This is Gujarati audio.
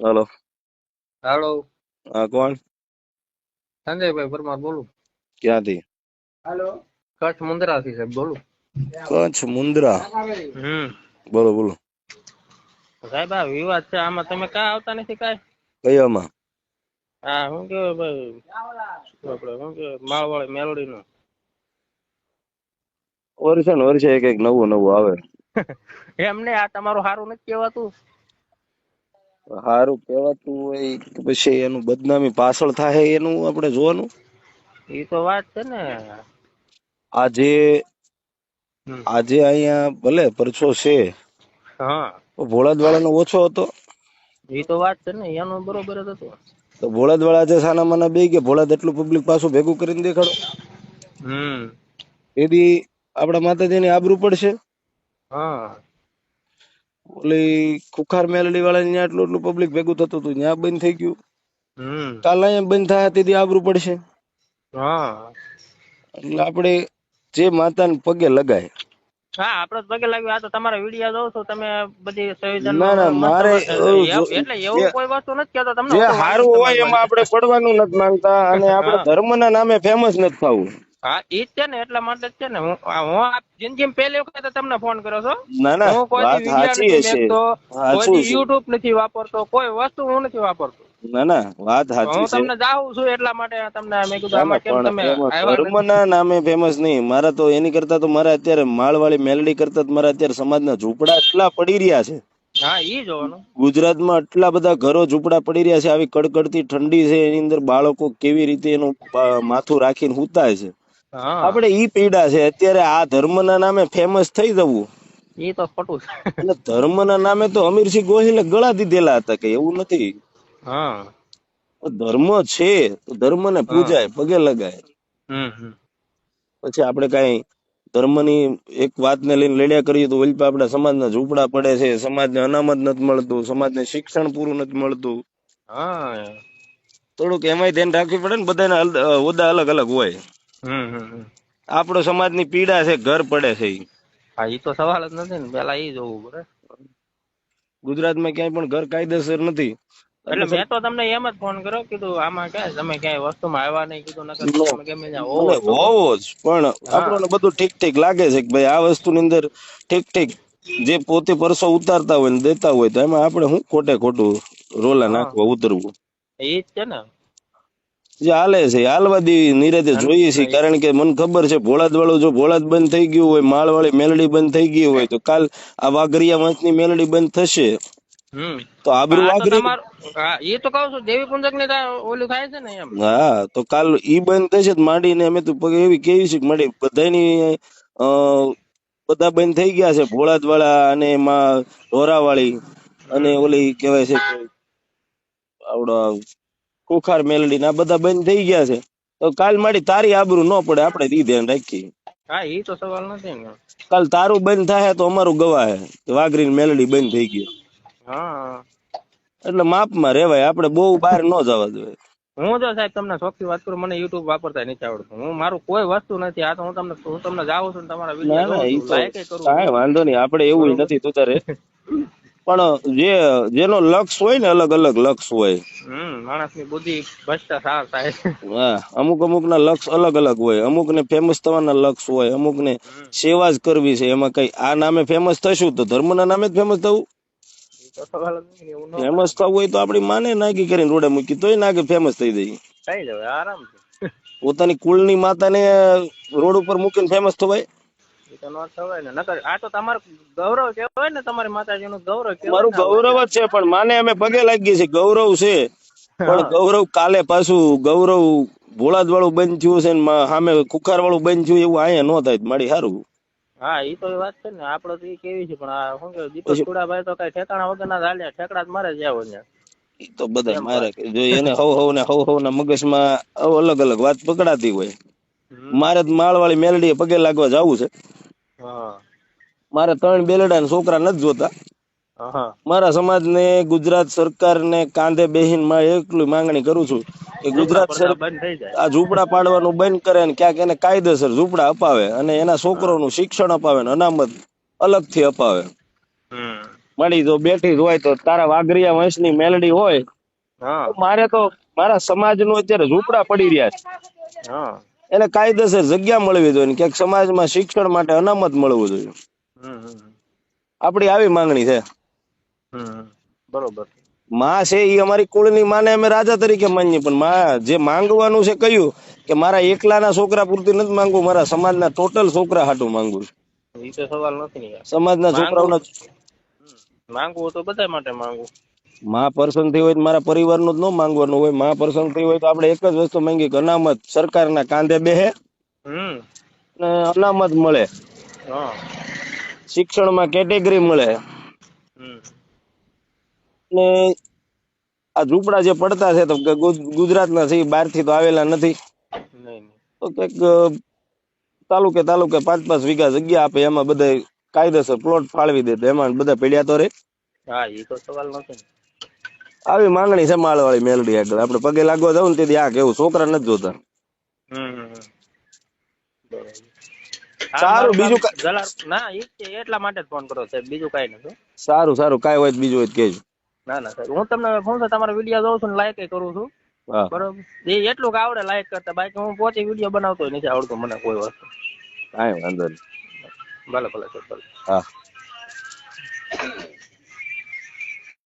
હલો. હાલો. હા કોણ? સંજયભાઈ પરમાર બોલું. ક્યાંથી? હાલો. કચ્છ મુંદ્રાથી સાહેબ બોલું. કચ્છ મુંદ્રા. હમ. બોલો બોલો. સાહેબ આ વિવાદ છે આમાં તમે કાં આવતા નથી કાંઈ? કયામાં હા શું કેવાય ભાઈ? આપડે શું કેવાય માળવાળી મેલોડી નું વર્ષે ને વર્ષે એક એક નવું નવું આવે એમને આ તમારું સારું નથી કહેવાતું? સારું કહેવાતું હોય કે પછી એનું બદનામી પાછળ થાય એનું આપણે જોવાનું. એ તો વાત છે ને. આજે આજે અહીંયા ભલે પરછો છે. હા. ભોળાદવાળાનો ઓછો હતો. એ તો વાત છે ને એનો બરોબર જ હતો. તો ભોળાદવાળા જે સાના માના બે કે ભોળાદ એટલું પબ્લિક પાછું ભેગું કરીને દેખાડો. હમ. એથી આપણા માતાજીની આબરૂ પડશે. હા. ઓલી ખુખાર મેલડી વાળા ત્યાં એટલું એટલું પબ્લિક ભેગું થતું હતું ત્યાં બંધ થઈ ગયું. કાલ અહીંયા બંધ થાય તેથી આબરું પડશે. હા. એટલે આપણે જે માતાને પગે લગાય. હા આપડે તો પગે લાગ્યું આ તો તમારા વીડિયો જોઉં છું તમે બધી ના, ના, મારે એવું એટલે એવું કોઈ વસ્તુ નથી કેતો તમને જે સારું હોય એમાં આપણે પડવાનું નથી માંગતા અને આપણે ધર્મના નામે ફેમસ નથી થવું. હા એ જ છે ને એટલા માટે જ છે ને. હું હું આ પહેલી વખત તમને ફોન કર્યો છો. ના ના હું કોઈ સાચી નથી કોઈ યુટ્યુબ નથી વાપરતો કોઈ વસ્તુ હું નથી વાપરતો. ના ના વાત સાચી હું તમને જાઉં છું એટલા માટે તમને મેં કીધું આમાં કેમ તમે ધર્મના નામે ફેમસ નહીં. મારા તો એની કરતા તો મારા અત્યારે માળવાળી મેલડી કરતા તો મારા અત્યારે સમાજના ઝૂંપડા એટલા પડી રહ્યા છે. હા એ જોવાનું. ગુજરાતમાં એટલા બધા ઘરો ઝૂંપડા પડી રહ્યા છે. આવી કડકડતી ઠંડી છે. એની અંદર બાળકો કેવી રીતે એનું માથું રાખીને હુતાય છે. આપણે ઈ પીડા છે અત્યારે આ ધર્મના નામે ફેમસ થઈ જવું. ઈ તો ખોટું છે. એટલે ધર્મના નામે તો અમીરસિંહ ગોહિલે ગળા દીધેલા હતા કે એવું નથી. હા. ધર્મ છે તો ધર્મને પૂજાય પગે લગાય. પછી આપણે કઈ ધર્મની એક વાતને લઈને લડ્યા કરીએ તો ઓલી આપણા સમાજના ઝૂંપડા પડે છે સમાજને અનામત નથી મળતું સમાજને શિક્ષણ પૂરું નથી મળતું. હા. થોડુંક એમાંય ધ્યાન રાખવી પડે ને બધાના હોદ્દા અલગ અલગ હોય. આપણો સમાજની પીડા છે ઘર પડે છે ઈ. હા ઈ તો સવાલ જ નથી ને પેલા ઈ જોવું પડે. ગુજરાતમાં ક્યાંય પણ ઘર કાયદેસર નથી. એટલે મેં તો તમને એમ જ ફોન કર્યો કીધું આમાં ક્યાં તમે ક્યાંય વસ્તુમાં આવ્યા નહીં? કીધું નકર તમે ગમે ત્યાં. હોવો જ પણ આપણને બધું ઠીક ઠીક લાગે છે કે ભાઈ આ વસ્તુની અંદર ઠીક ઠીક જે પોતે પરસો ઉતારતા હોય ને દેતા હોય તો એમાં આપણે શું ખોટે ખોટું રોલા નાખવા ઉતરવું? એ જ છે ને. જે હાલે છે એ હાલવા દેવી નિરાતે જોઈએ છીએ કારણ કે મને ખબર છે ભોળાદ વાળું જો ભોળાદ બંધ થઈ ગયું હોય માળ વાળી મેલડી બંધ થઈ ગઈ હોય તો કાલ આ વાઘરિયા વંશની મેલડી બંધ થશે. તો આબરૂ વાઘરી હા ઈ તો કહું છું દેવી પુંજક ને ઓલું થાય છે ને એમ. હા તો કાલ ઈ બંધ થશે તો માંડીને અમે તો એવી કેવી છે કે માંડી બધાની બધા બંધ થઈ ગયા છે ભોળાદ વાળા અને એમાં ઢોરાવાળી અને ઓલી કહેવાય છે આવડો કુખાર મેલડી ના બધા બંધ થઈ ગયા છે. તો કાલ મારી તારી આબરૂ ન પડે આપણે ઈ ધ્યાન રાખીએ. હા એ તો સવાલ નથી ને કાલ તારું બંધ થાય તો અમારું ગવાય કે વાઘરી મેલડી બંધ થઈ ગઈ હા. એટલે માપમાં રેવાય આપણે બહુ બહાર ન જવા જોઈએ હું જો સાહેબ તમને ચોખ્ખી વાત કરું મને યુટ્યુબ વાપરતા નથી આવડતું. હું મારું કોઈ વસ્તુ નથી આ તો હું તમને હું તમને જાઉં છું તમારા વીડિયો વાંધો નહીં આપણે એવું નથી તું તારે. પણ જે જેનો લક્ષ હોય ને અલગ અલગ લક્ષ હોય. માણસની બુદ્ધિ ભ્રષ્ટાચાર થાય. હા અમુક અમુક ના લક્ષ અલગ અલગ હોય. અમુક ને ફેમસ થવાના લક્ષ હોય અમુક ને સેવા જ કરવી છે. એમાં કઈ આ નામે ફેમસ થશું તો ધર્મના નામે જ ફેમસ થવું? ન ફેમસ થવું હોય તો આપડી માને નાગી કરીને રોડે મૂકી તોય નાગે ફેમસ થઈ જઈએ થઈ જવાય આરામ પોતાની કુળની માતાને રોડ ઉપર મૂકીને ફેમસ થવાય? ઈ તો ન થવાય ને. નકર આ તો તમારું ગૌરવ કહેવાય ને તમારી માતાજીનું ગૌરવ કહેવાય મારું ગૌરવ જ છે પણ માને અમે પગે લાગી છે ગૌરવ છે પણ ગૌરવ કાલે પાછું ગૌરવ ભોળાદ વાળું બંધ થયું છે ને સામે કુખાર વાળું બંધ થયું એવું અહીંયા ન થાય મારી સારું હા એ તો વાત છે ને. આપડે તો એ કેવી છે પણ આ શું કે દીપક કુડાભાઈ તો કઈ ઠેકાણા વગર ના ચાલ્યા ઠેકડા જ મારે જાવ ને એ તો બધા મારે કે જો એને હવ હવ ને હવ હવ ના મગજમાં અલગ અલગ વાત પકડાતી હોય. મારે માળ માળવાળી મેલડી પગે લાગવા જવું છે. મારે ત્રણ બેલડા ને છોકરા નથી જોતા. મારા સમાજ ને ગુજરાત સરકારને કાંધે બેહીનમાં એકલું માંગણી કરું છું કે ગુજરાત સરકાર આ ઝૂંપડા પાડવાનું બંધ કરે ને ક્યાંક એને કાયદેસર ઝૂંપડા અપાવે અને એના છોકરોનું શિક્ષણ અપાવે ને અનામત અલગથી અપાવે. હમ. મળી તો બેઠી જ હોય તો તારા વાઘરિયા વંશની મેલડી હોય મારે તો મારા સમાજનું અત્યારે ઝૂંપડા પડી રહ્યા છે. એને કાયદેસર જગ્યા મળવી જોઈએ ક્યાંક સમાજમાં શિક્ષણ માટે અનામત મળવું જોઈએ. આપણી આવી માંગણી છે. બરોબર. માં છે એ અમારી કુળની માને અમે રાજા તરીકે માનીએ પણ માં જે માંગવાનું છે કહ્યું કે મારા એકલાના છોકરા પૂરતી નથી માંગવું મારા સમાજના ટોટલ છોકરા હાટું માંગવું છે. સવાલ નથી ને યાર. સમાજના છોકરાઓના માંગવું તો બધા માટે માંગવું માં પર્સન થઈ હોય તો મારા પરિવારનું જ ન માંગવાનું હોય. માં પર્સન થઈ હોય તો આપણે એક જ વસ્તુ માંગી કે અનામત સરકારના કાંધે બેહે ને અનામત મળે. શિક્ષણમાં કેટેગરી મળે. ને આ ઝૂંપડા જે પડતા છે તો ગુજરાતના છે બહારથી તો આવેલા નથી. તો કંઈક તાલુકે તાલુકે પાંચ પાંચ વીઘા જગ્યા આપે એમાં બધા કાયદેસર પ્લોટ ફાળવી દે એમાં બધા પીડ્યા તો રે. હા એ તો સવાલ નથી આવી માંગણી છે માળવાળી મેલડી આગળ આપણે પગે લાગવા જવું ને તેથી આ કેવું છોકરા નથી જોતા. સારું, બીજું ના એટલા માટે જ ફોન કરો સાહેબ બીજું કઈ નથી સારું સારું કઈ હોય બીજું હોય કેજો ના ના સાહેબ હું તમને ફોન છે તમારા વીડિયો જોઉં છું ને લાઈક કરું છું. બરોબર? એ એટલું આવડે લાઈક કરતા બાકી હું પોતે વીડિયો બનાવતો નથી આવડતું મને કોઈ વસ્તુ. કાંઈ વાંધો નહીં. ભલે ભલે સાહેબ ભલે હા.